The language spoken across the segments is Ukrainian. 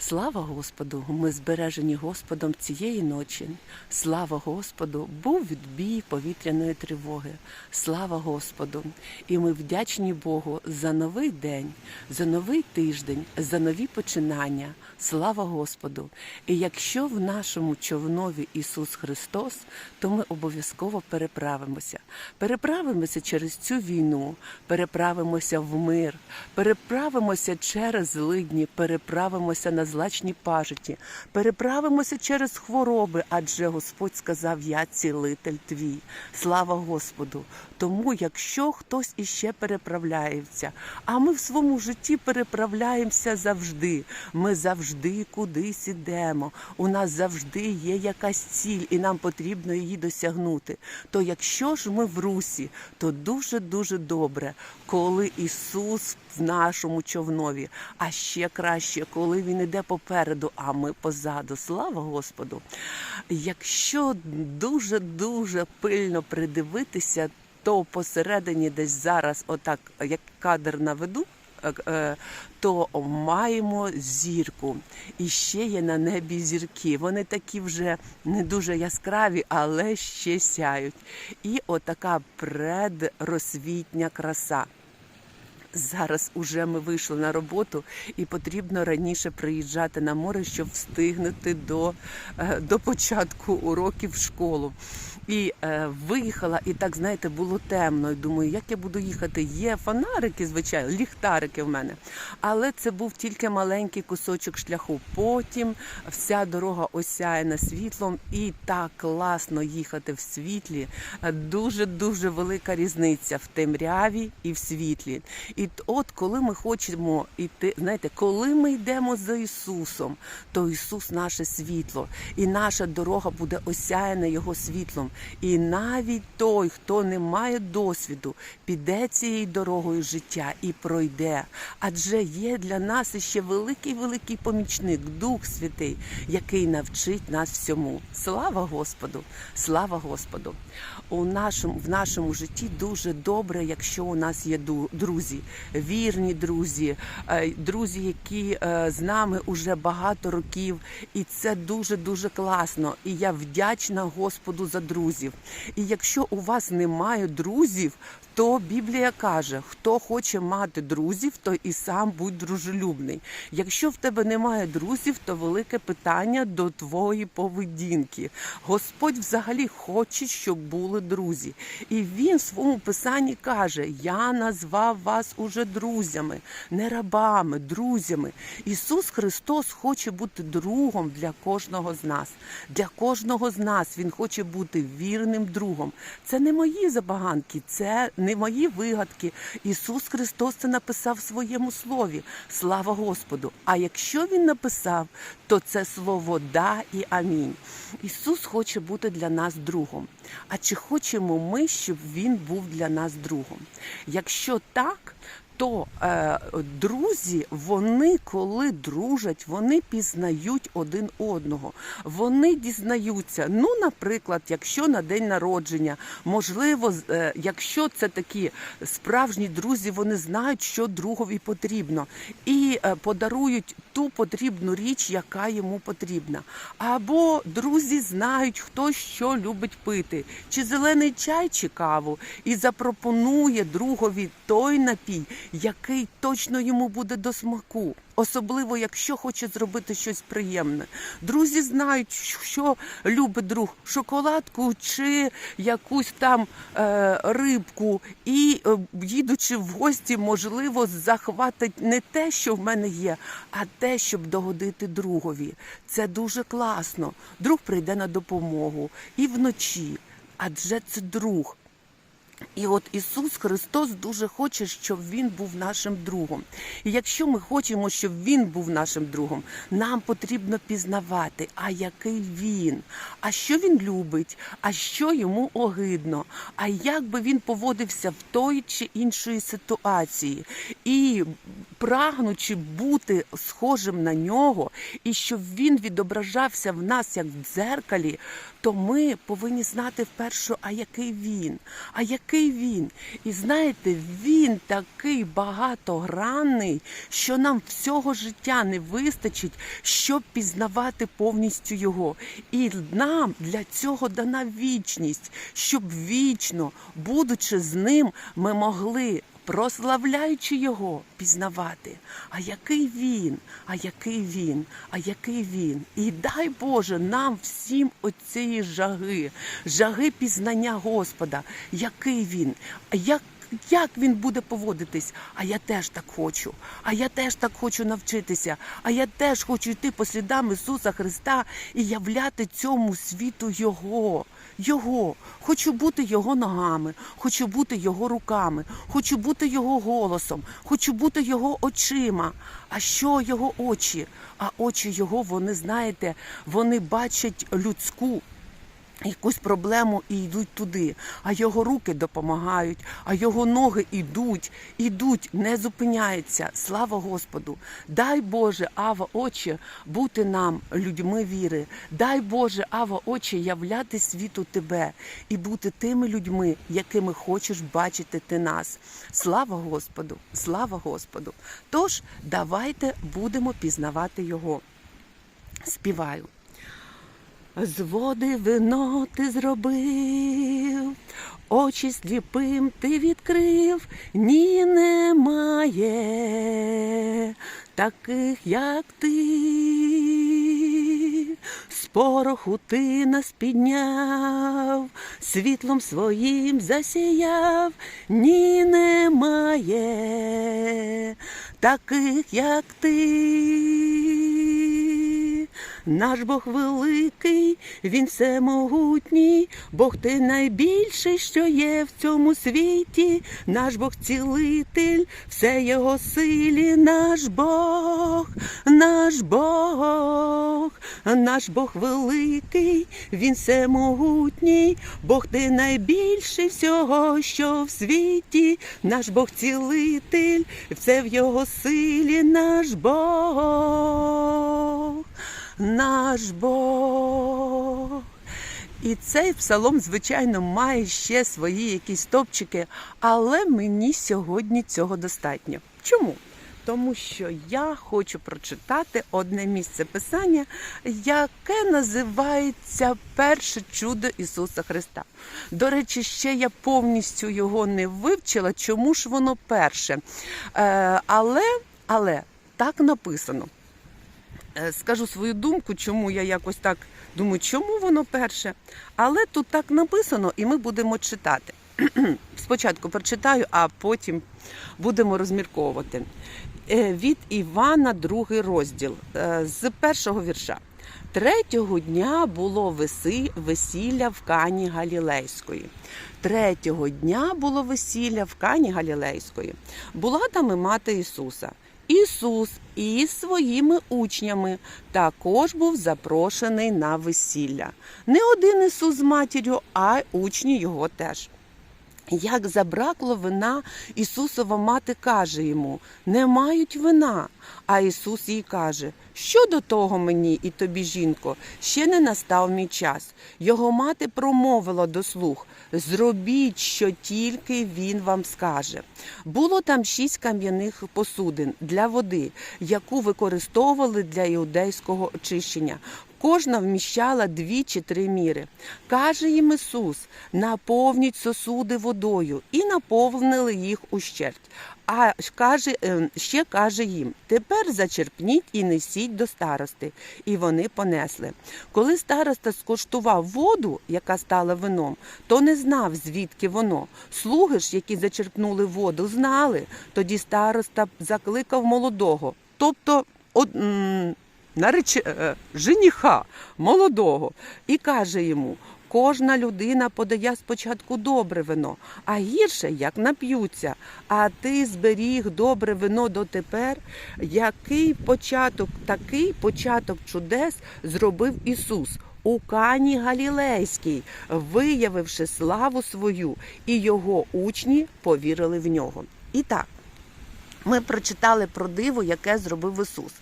Слава Господу! Ми збережені Господом цієї ночі. Слава Господу! Був відбій повітряної тривоги. Слава Господу! І ми вдячні Богу за новий день, за новий тиждень, за нові починання. Слава Господу! І якщо в нашому човнові Ісус Христос, то ми обов'язково переправимося. Переправимося через цю війну, переправимося в мир, переправимося через злидні, переправимося на злачні пажиті, переправимося через хвороби, адже Господь сказав: Я цілитель твій. Слава Господу! Тому, якщо хтось іще переправляється, а ми в своєму житті переправляємося завжди. Ми завжди кудись ідемо. У нас завжди є якась ціль, і нам потрібно її досягнути. То якщо ж ми в русі, то дуже дуже добре, коли Ісус в нашому човнові, а ще краще, коли Він іде попереду, а ми позаду. Слава Господу! Якщо дуже дуже пильно придивитися, то посередині десь зараз, отак як кадр наведу. е, е, То маємо зірку, і ще є на небі зірки. Вони такі вже не дуже яскраві, але ще сяють. І отака предросвітня краса. Зараз уже ми вийшли на роботу, і потрібно раніше приїжджати на море, щоб встигнути до, е, до початку уроків в школу. І е, виїхала, і так знаєте, було темно. І думаю, як я буду їхати? Є фонарики, звичайно, ліхтарики в мене. Але це був тільки маленький кусочок шляху. Потім вся дорога осяяна світлом, і так класно їхати в світлі. Дуже дуже велика різниця в темряві і в світлі. І от коли ми хочемо йти, знаєте, коли ми йдемо за Ісусом, то Ісус наше світло, і наша дорога буде осяяна Його світлом. І навіть той, хто не має досвіду, піде цією дорогою життя і пройде. Адже є для нас іще великий великий помічник, Дух Святий, який навчить нас всьому. Слава Господу! Слава Господу! У нашому в нашому житті дуже добре, якщо у нас є друзі, вірні друзі, е, друзі, які е, з нами уже багато років, і це дуже дуже класно. І я вдячна Господу за друзів. І якщо у вас немає друзів, то Біблія каже: хто хоче мати друзів, то і сам будь дружелюбний. Якщо в тебе немає друзів, то велике питання до твоєї поведінки. Господь взагалі хоче, щоб були друзі. І він в своєму писанні каже: Я назвав вас уже друзями, не рабами, друзями. Ісус Христос хоче бути другом для кожного з нас. Для кожного з нас Він хоче бути вірним другом. Це не мої забаганки, це не мої вигадки. Ісус Христос це написав в своєму слові. Слава Господу! А якщо Він написав, то це слово да і амінь. Ісус хоче бути для нас другом. А чи хочемо ми, щоб Він був для нас другом? Якщо так, то е, друзі, вони коли дружать, вони пізнають один одного. Вони дізнаються. Ну, наприклад, якщо на день народження, можливо, е, якщо це такі справжні друзі, вони знають, що другові потрібно, і е, подарують ту потрібну річ, яка йому потрібна. Або друзі знають, хто що любить пити, чи зелений чай, чи каву, і запропонує другові той напій, який точно йому буде до смаку. Особливо, якщо хоче зробити щось приємне. Друзі знають, що любить друг шоколадку чи якусь там е, рибку, і е, їдучи в гості, можливо, захватить не те, що в мене є, а те, щоб догодити другові. Це дуже класно. Друг прийде на допомогу і вночі, адже це друг. І от Ісус Христос дуже хоче, щоб Він був нашим другом. І якщо ми хочемо, щоб Він був нашим другом, нам потрібно пізнавати, а який він, а що він любить, а що йому огидно, а як би він поводився в той чи іншої ситуації. І прагнучи бути схожим на нього, і щоб він відображався в нас як в дзеркалі, то ми повинні знати вперше, а який він, а який він. І знаєте, він такий багатогранний, що нам всього життя не вистачить, щоб пізнавати повністю його. І нам для цього дана вічність, щоб вічно, будучи з ним, ми могли. Прославляючи його, пізнавати, а який він, а який він, а який він. І дай Боже нам всім оцієї жаги, жаги пізнання Господа, який він, як. Як він буде поводитись? А я теж так хочу. А я теж так хочу навчитися. А я теж хочу йти по слідам Ісуса Христа і являти цьому світу Його. Його. Хочу бути Його ногами, хочу бути Його руками, хочу бути Його голосом, хочу бути Його очима. А що Його очі? А очі Його, вони, знаєте, вони бачать людську якусь проблему і йдуть туди. А його руки допомагають, а його ноги йдуть, ідуть, не зупиняються. Слава Господу! Дай Боже, Ава, очі, бути нам людьми віри. Дай Боже, Ава, очі, являти світу тебе і бути тими людьми, якими хочеш бачити ти нас. Слава Господу! Слава Господу! Тож давайте будемо пізнавати Його. Співаю. З води вино ти зробив, очі сліпим ти відкрив, ні немає таких, як ти. З пороху ти нас підняв, світлом своїм засіяв, ні немає таких, як ти. Наш Бог великий, він всемогутній, Бог ти найбільший, що є в цьому світі, наш Бог цілитель, все його силі, наш Бог, наш Бог, наш Бог великий, він всемогутній, Бог ти найбільший всього, що в світі, наш Бог цілитель, все в його силі, наш Бог наш Бог. І цей псалом, звичайно, має ще свої якісь топчики, але мені сьогодні цього достатньо. Чому? Тому що я хочу прочитати одне місце писання, яке називається Перше чудо Ісуса Христа. До речі, ще я повністю його не вивчила, чому ж воно перше. Е, але, але так написано. Е, Скажу свою думку, чому я якось так думаю, чому воно перше. Але тут так написано, і ми будемо читати. Спочатку прочитаю, а потім будемо розмірковувати. Е, Від Івана, другий розділ е, з першого вірша. Третього дня було весілля в Кані Галілейської. Третього дня було весілля в Кані Галілейської. Була там і мати Ісуса. Ісус із своїми учнями також був запрошений на весілля. Не один Ісус з матір'ю, а й учні його теж. Як забракло вина, Ісусова мати каже йому: не мають вина. А Ісус їй каже: що до того мені і тобі, жінко, ще не настав мій час. Його мати промовила до слуг: зробіть, що тільки він вам скаже. Було там шість кам'яних посудин для води, яку використовували для іудейського очищення. Кожна вміщала дві чи три міри. Каже їм Ісус: наповніть сосуди водою, і наповнили їх ущерть. А каже, е, ще каже їм: тепер зачерпніть і несіть до старости. І вони понесли. Коли староста скуштував воду, яка стала вином, то не знав, звідки воно. Слуги ж, які зачерпнули воду, знали. Тоді староста закликав молодого, тобто од, нареч... е, жениха молодого, і каже йому. Кожна людина подає спочатку добре вино, а гірше як нап'ються. А ти зберіг добре вино дотепер. Який початок, такий початок чудес зробив Ісус у Кані Галілейській, виявивши славу свою, і його учні повірили в нього. І так, Ми прочитали про диво, яке зробив Ісус.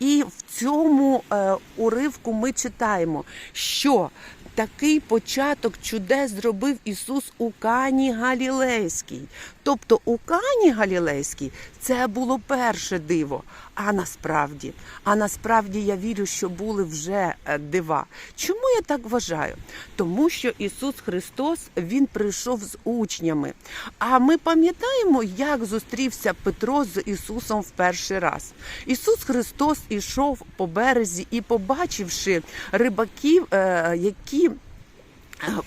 І в цьому е, уривку ми читаємо, що такий початок чудес зробив Ісус у Кані Галілейській. Тобто у Кані Галілейській це було перше диво. А насправді, а насправді я вірю, що були вже е, дива. Чому я так вважаю? Тому що Ісус Христос Він прийшов з учнями. А ми пам'ятаємо, як зустрівся Петро з Ісусом в перший раз. Ісус Христос ішов по березі і, побачивши рибаків, е, які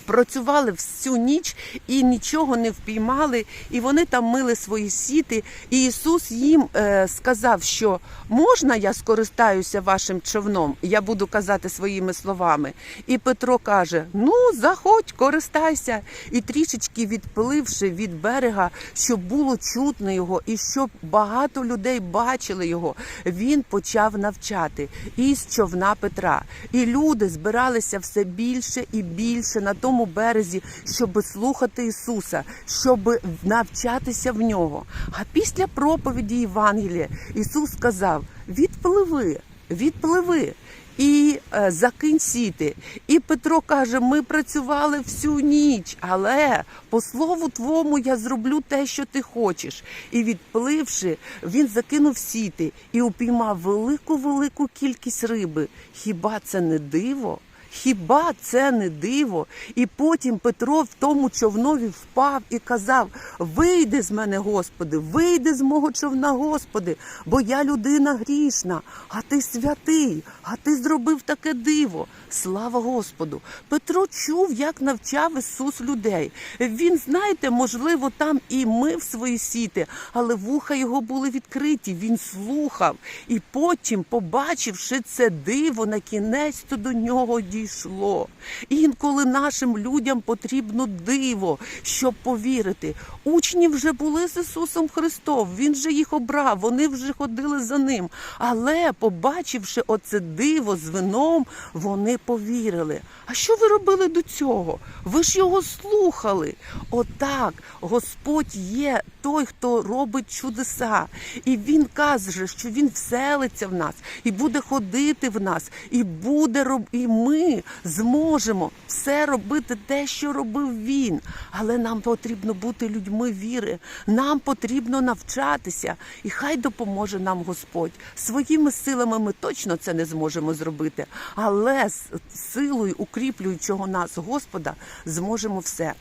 Працювали всю ніч і нічого не впіймали, і вони там мили свої сіти. І Ісус їм е, сказав, що можна я скористаюся вашим човном, я буду казати своїми словами. І Петро каже: Ну, заходь, користайся. І трішечки відпливши від берега, щоб було чутно його, і щоб багато людей бачили його, він почав навчати із човна Петра. І люди збиралися все більше і більше на тому березі, щоб слухати Ісуса, щоб навчатися в нього. А після проповіді Євангелія Ісус сказав: відпливи, відпливи. І е, закинь сіти. І Петро каже: ми працювали всю ніч, але по слову твому я зроблю те, що ти хочеш. І відпливши, він закинув сіти і упіймав велику велику кількість риби. Хіба це не диво? Хіба це не диво? І потім Петро в тому човнові впав і казав: Вийди з мене, Господи, вийди з мого човна, Господи, бо я людина грішна, а ти святий, а ти зробив таке диво. Слава Господу! Петро чув, як навчав Ісус людей. Він, знаєте, можливо, там і мив свої сіти, але вуха його були відкриті. Він слухав. І потім, побачивши це диво, на кінець то до нього дійшло. Інколи нашим людям потрібно диво, щоб повірити. Учні вже були з Ісусом Христом. Він же їх обрав, вони вже ходили за ним. Але, побачивши оце диво з вином, вони повірили. А що ви робили до цього? Ви ж його слухали. Отак Господь є той, хто робить чудеса. І Він каже, що Він вселиться в нас і буде ходити в нас, і буде роб... і ми зможемо все робити те, що робив він. Але нам потрібно бути людьми віри. Нам потрібно навчатися, і хай допоможе нам Господь. Своїми силами ми точно це не зможемо зробити, але з силою укріплюючого нас Господа зможемо все.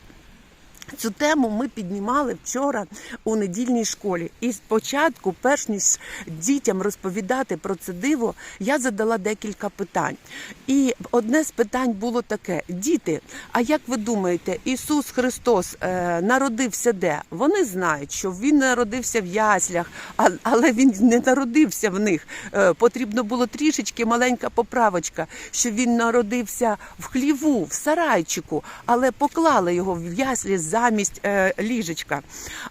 Цю тему ми піднімали вчора у недільній школі. І спочатку, перш ніж дітям розповідати про це диво, я задала декілька питань. І одне з питань було таке: діти, а як ви думаєте, Ісус Христос е, народився де? Вони знають, що Він народився в яслях, а, але Він не народився в них. Е, потрібно було трішечки маленька поправочка, що він народився в хліву, в сарайчику, але поклали його в яслі замість е, ліжечка.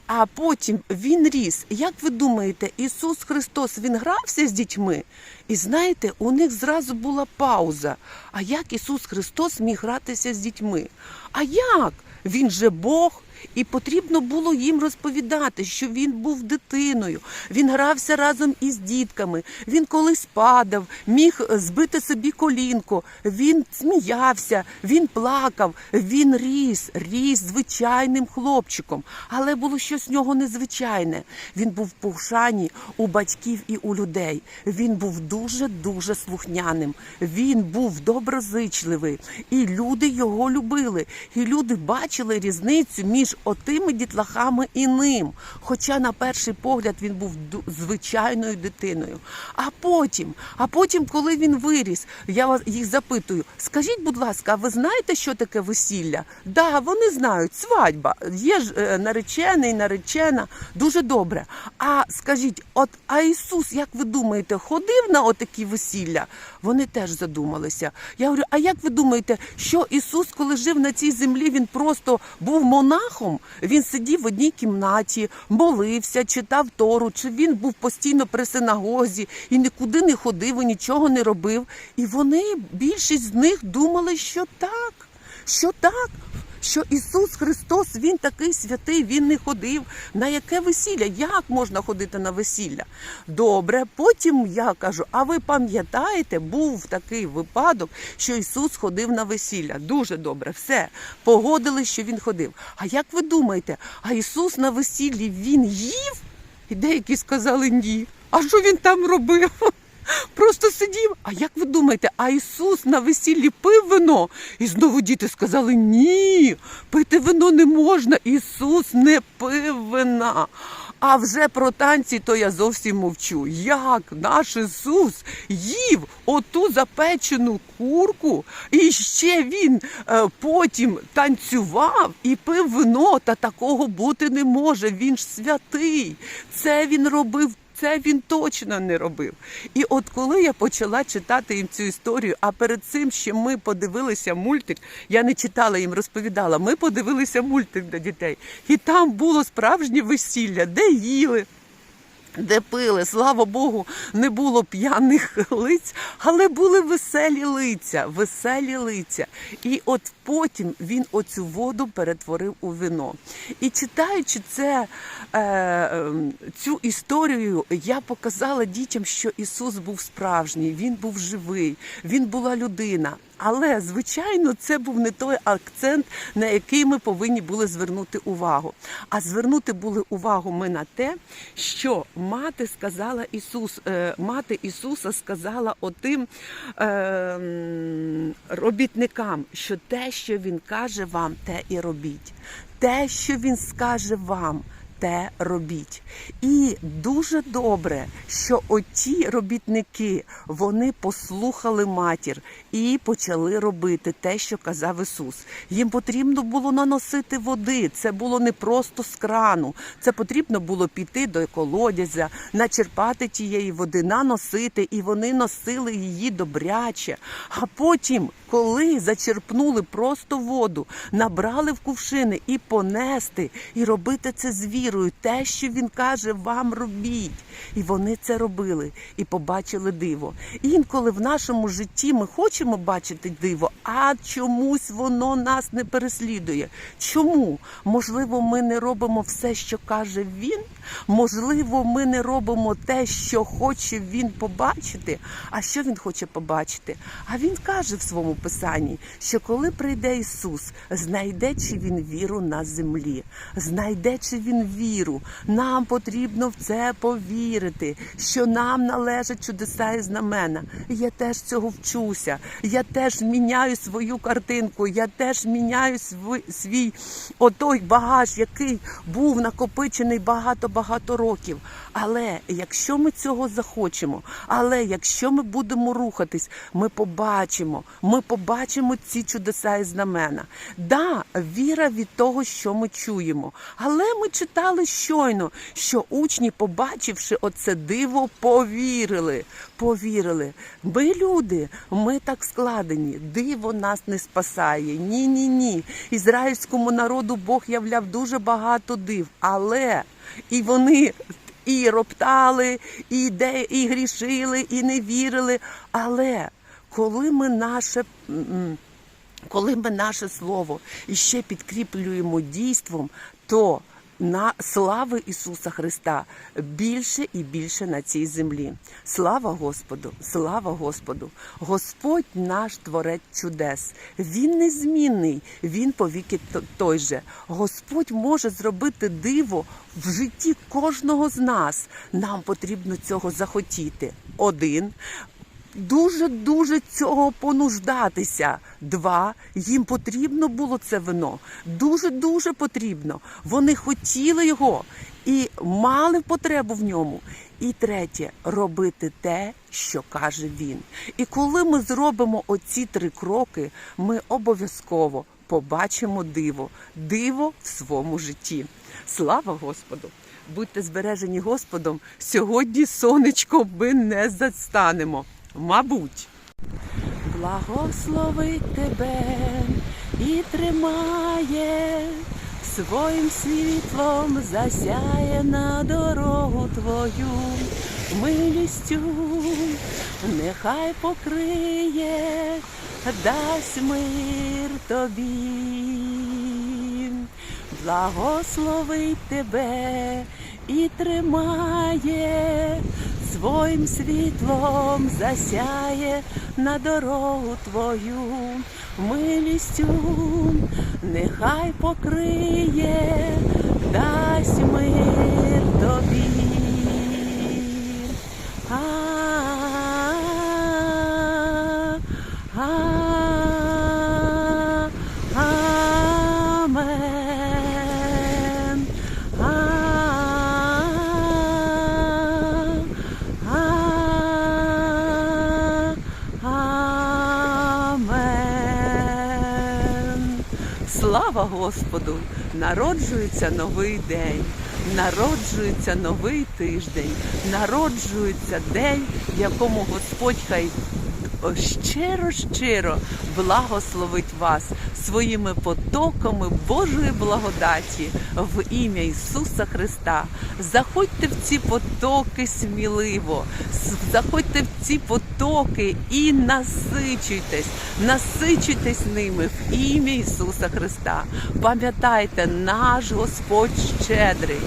А потім він ріс. Як ви думаєте, Ісус Христос він грався з дітьми? І знаєте, у них зразу була пауза. А як Ісус Христос міг гратися з дітьми? А як? Він же Бог. І потрібно було їм розповідати, що він був дитиною, він грався разом із дітками, він колись падав, міг збити собі колінко, він сміявся, він плакав, він ріс, ріс звичайним хлопчиком. Але було щось в нього незвичайне. Він був в повшані у батьків і у людей. Він був дуже-дуже слухняним. Він був доброзичливий, і люди його любили. І люди бачили різницю між отими дітлахами і ним. Хоча на перший погляд він був звичайною дитиною. А потім, а потім, коли він виріс, я вас їх запитую: скажіть, будь ласка, а ви знаєте, що таке весілля? Да, вони знають, свадьба. Є ж е, наречений, наречена, дуже добре. А скажіть, от а Ісус, як ви думаєте, ходив на отакі весілля? Вони теж задумалися. Я говорю, а як ви думаєте, що Ісус, коли жив на цій землі, він просто був монахом? Він сидів в одній кімнаті, молився, читав Тору, чи він був постійно при синагозі і нікуди не ходив, і нічого не робив. І вони, більшість з них, думали, що так, що так. Що Ісус Христос, Він такий святий, Він не ходив. На яке весілля? Як можна ходити на весілля? Добре, потім я кажу: а ви пам'ятаєте, був такий випадок, що Ісус ходив на весілля. Дуже добре, все. Погодились, що Він ходив. А як ви думаєте, а Ісус на весіллі Він їв? І деякі сказали ні. А що він там робив? Просто сидів. А як ви думаєте, а Ісус на весіллі пив вино? І знову діти сказали: ні, пити вино не можна. Ісус не пив вина. А вже про танці то я зовсім мовчу. Як наш Ісус їв оту запечену курку, і ще він е, потім танцював і пив вино, та такого бути не може. Він ж святий. Це він робив це він точно не робив. І от коли я почала читати їм цю історію, а перед цим ще ми подивилися мультик, я не читала їм, розповідала. Ми подивилися мультик для дітей, і там було справжнє весілля, де їли. Де пили, слава Богу, не було п'яних лиць, але були веселі лиця, веселі лиця. І от потім він оцю воду перетворив у вино. І читаючи це, е, е, цю історію, я показала дітям, що Ісус був справжній, Він був живий, Він була людина. Але, звичайно, це був не той акцент, на який ми повинні були звернути увагу. А звернути були увагу ми на те, що мати сказала Ісус, е, мати Ісуса сказала отим робітникам, що те, що Він каже вам, те і робіть. Те, що Він скаже вам. Те робіть. І дуже добре, що оті робітники вони послухали матір і почали робити те, що казав Ісус. Їм потрібно було наносити води. Це було не просто з крану. Це потрібно було піти до колодязя, начерпати тієї води, наносити, і вони носили її добряче. А потім, коли зачерпнули просто воду, набрали в кувшини і понести, і робити це з вірою, те, що він каже, вам робіть. І вони це робили і побачили диво. Інколи в нашому житті ми хочемо бачити диво, а чомусь воно нас не переслідує. Чому? Можливо, ми не робимо все, що каже він. Можливо, ми не робимо те, що хоче він побачити. А що він хоче побачити? А він каже в своєму писанні, що коли прийде Ісус, знайде чи він віру на землі, знайде чи він віру. Нам потрібно в це повірити, що нам належать чудеса і знамена. Я теж цього вчуся. Я теж міняю свою картинку. Я теж міняю свій отой багаж, який був накопичений багато-багато років. Але якщо ми цього захочемо, але якщо ми будемо рухатись, ми побачимо, ми побачимо ці чудеса і знамена. Да, віра від того, що ми чуємо. Але ми читали щойно, що учні, побачивши оце диво, повірили. Повірили. Ми люди, ми так складені. Диво нас не спасає. Ні, ні, ні. Ізраїльському народу Бог являв дуже багато див, але і вони. І роптали, і де, і грішили, і не вірили. Але коли ми наше. коли ми наше слово іще підкріплюємо дійством, то на слави Ісуса Христа більше і більше на цій землі. Слава Господу! Слава Господу! Господь наш творець чудес. Він незмінний, він повіки той же. Господь може зробити диво в житті кожного з нас. Нам потрібно цього захотіти. Один дуже дуже цього понуждатися. Два їм потрібно було це вино. Дуже дуже потрібно. Вони хотіли його і мали потребу в ньому. І третє робити те, що каже він. І коли ми зробимо оці три кроки, ми обов'язково побачимо диво, диво в своєму житті. Слава Господу! Будьте збережені Господом. Сьогодні сонечко ми не застанемо. Мабуть. Благословить тебе і тримає своїм світлом засяє на дорогу твою, милістю нехай покриє, дасть мир тобі. благословить тебе і тримає, своїм світлом засяє на дорогу твою, милістю нехай покриє, дасть мир тобі. Слава Господу! Народжується новий день, народжується новий тиждень, народжується день, в якому Господь хай щиро, щиро благословить вас своїми потоками Божої благодаті в ім'я Ісуса Христа. Заходьте в ці потоки сміливо, заходьте в ці потоки і насичуйтесь, насичуйтесь ними ім'я Ісуса Христа. Пам'ятайте, наш Господь щедрий,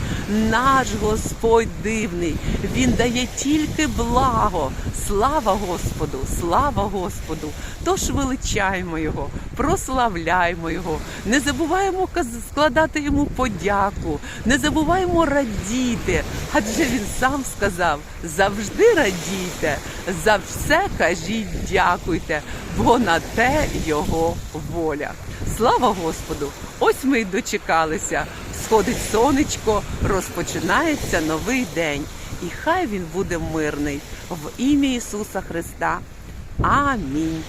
наш Господь дивний. Він дає тільки благо. Слава Господу, слава Господу. Тож величаємо Його, прославляємо Його, не забуваємо складати йому подяку, не забуваємо радіти, адже він сам сказав: завжди радійте, за все кажіть дякуйте, бо на те його воля. Слава Господу! Ось ми й дочекалися. Сходить сонечко, розпочинається новий день. І хай він буде мирний в ім'я Ісуса Христа. Амінь.